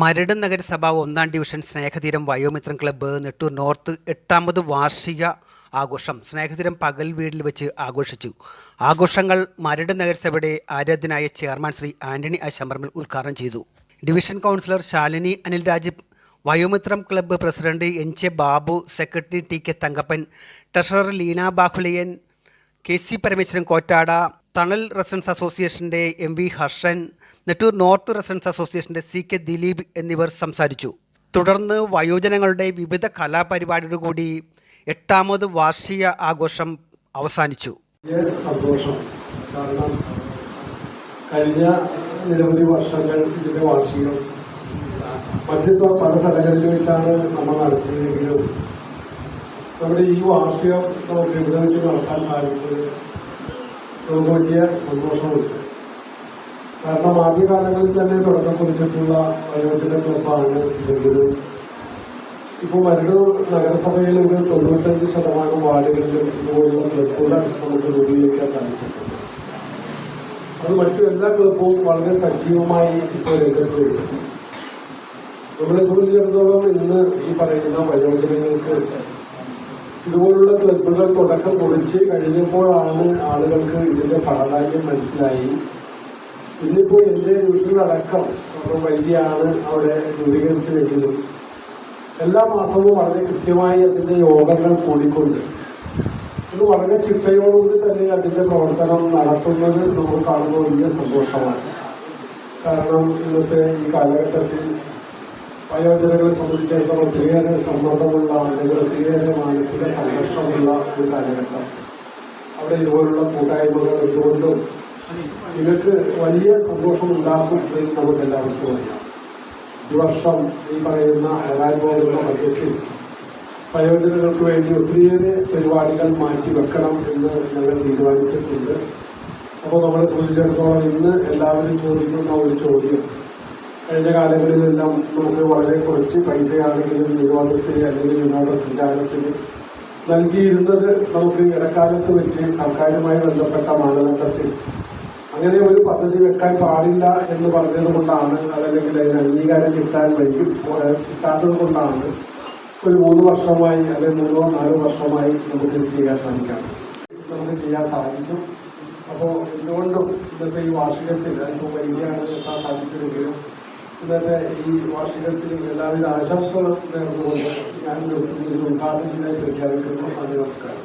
മരട് നഗരസഭ ഒന്നാം division Snehatheeram Vayomithran club Nettoor north എട്ടാമത് വാർഷിക ആഘോഷം. സ്നേഹതീരം പകൽ വീടിൽ വെച്ച് ആഘോഷിച്ചു. ആഘോഷങ്ങൾ മരട് നഗരസഭയുടെ ആരാധ്യനായ ചെയർമാൻ ശ്രീ ആന്റണി അശമ്പർമൽ ഉദ്ഘാടനം ചെയ്തു. Division councillor Shalini Anil Raj Vayomithram club president N. J Babu secretary T. K. Thankappan treasurer Leena Bahuleyan K. C. Parameswaran Kottada Thanal residents അസോസിയേഷന്റെ M V Harshan Nettoor north residents അസോസിയേഷന്റെ C K Dileep എന്നിവർ സംസാരിച്ചു. തുടർന്ന് വയോജനങ്ങളുടെ വിവിധ കലാപരിപാടിയോടു കൂടി എട്ടാമത് വാർഷിക ആഘോഷം അവസാനിച്ചു. സന്തോഷം. കാരണം കഴിഞ്ഞ നിരവധി വർഷങ്ങൾ ഇതിന്റെ വാർഷികം. മറ്റ് പല സ്ഥലങ്ങളിൽ വെച്ചാണ് നമ്മൾ നടത്തിയതെങ്കിലും നമ്മുടെ ഈ വാർഷികം നമുക്ക് ഇവിടെ വെച്ച് നടത്താൻ സാധിച്ചത് നമുക്ക് വലിയ സന്തോഷമുണ്ട്. കാരണം ആദ്യകാലങ്ങളിൽ തന്നെ തുടക്കം കുറിച്ചിട്ടുള്ള വയോജന ക്ലബ്ബാണ് ഇതെങ്കിലും. ഇപ്പോൾ മരട് നഗരസഭയിൽ ഒരു തൊണ്ണൂറ്റഞ്ച് ശതമാനം വാർഡുകളിലും ഇതുപോലുള്ള ക്ലബ്ബുകൾ നമുക്ക് രൂപീകരിക്കാൻ സാധിച്ചിട്ടുണ്ട്. അത് മറ്റു എല്ലാ ക്ലബ്ബും വളരെ സജീവമായി ഇപ്പോൾ രംഗത്ത് വരുന്നു നമ്മളെ സംബന്ധിച്ചിടത്തോളം ഇന്ന് ഈ പറയുന്ന വയോജനങ്ങൾക്ക് ഇതുപോലുള്ള ക്ലബുകൾ തുടക്കം കുറിച്ച് കഴിഞ്ഞപ്പോഴാണ് ആളുകൾക്ക് ഇതിന്റെ പ്രാധാന്യം മനസ്സിലായി. ഇന്നിപ്പോൾ എന്റെ ഡിവിഷനിലടക്കം ഒരു വൈദ്യാണ് അവിടെ രൂപീകരിച്ചു വരുന്നത്. എല്ലാ മാസവും വളരെ കൃത്യമായി അതിന്റെ യോഗങ്ങൾ കൂടിക്കൊണ്ട്. ഇത് വളരെ ചിട്ടയോടുകൂടി തന്നെ അതിന്റെ പ്രവർത്തനം നടത്തുന്നത് നമുക്ക് കാണുമ്പോൾ വലിയ സന്തോഷമാണ്. കാരണം ഇന്നത്തെ ഈ കാലഘട്ടത്തിൽ വയോജനങ്ങളെ സംബന്ധിച്ചിടത്തോളം ഒത്തിരിയേറെ സമ്മർദ്ദമുള്ള അല്ലെങ്കിൽ ഒത്തിരിയേറെ മാനസിക സംഘർഷമുള്ള ഒരു കാലഘട്ടം. അവിടെ ഇതുപോലുള്ള കൂട്ടായ്മകൾ എന്തുകൊണ്ടും ഇവർക്ക് വലിയ സന്തോഷം ഉണ്ടാക്കും എന്ന് നമുക്ക് എല്ലാവർക്കും അറിയാം. ഈ വർഷം ഈ പറയുന്ന വരാൻ പോകുന്ന ബജറ്റിൽ വയോജനങ്ങൾക്ക് വേണ്ടി ഒത്തിരിയേറെ പരിപാടികൾ മാറ്റി വെക്കണം എന്ന് ഞങ്ങൾ തീരുമാനിച്ചിട്ടുണ്ട്. അപ്പോൾ നമ്മളെ സംബന്ധിച്ചിടത്തോളം ഇന്ന് എല്ലാവരും ചോദിക്കുന്ന ഒരു ചോദ്യം കഴിഞ്ഞ കാലങ്ങളിലെല്ലാം നമുക്ക് വളരെ കുറച്ച് പൈസയാണെങ്കിലും വിനോദത്തിന് അല്ലെങ്കിൽ വിനോദസഞ്ചാരത്തിന് നൽകിയിരുന്നത് നമുക്ക് ഇടക്കാലത്ത് വെച്ച് സർക്കാരുമായി ബന്ധപ്പെട്ട മാനദണ്ഡത്തിൽ. അങ്ങനെ ഒരു പദ്ധതി വെക്കാൻ പാടില്ല എന്ന് പറഞ്ഞത് കൊണ്ടാണ് അതല്ലെങ്കിൽ അതിന് അംഗീകാരം കിട്ടാൻ വൈകി കിട്ടാത്തത് കൊണ്ടാണ് ഒരു മൂന്ന് വർഷമായി അല്ലെങ്കിൽ മൂന്നോ നാലോ വർഷമായി നമുക്ക് ഇത് ചെയ്യാൻ സാധിക്കാം. നമുക്ക് ചെയ്യാൻ സാധിക്കും. അപ്പോൾ എന്തുകൊണ്ടും ഇന്നത്തെ ഈ വാർഷികത്തിൽ അതിപ്പോൾ വൈകിയാണ് എത്താൻ സാധിച്ചതെങ്കിലും ഇന്നത്തെ ഈ വാർഷികത്തിലും എല്ലാവിധ ആശംസകളും നേർന്നുകൊണ്ട് ഞാൻ ഉദ്ഘാടനത്തിനായി പ്രഖ്യാപിക്കുന്നു. നന്ദി നമസ്കാരം.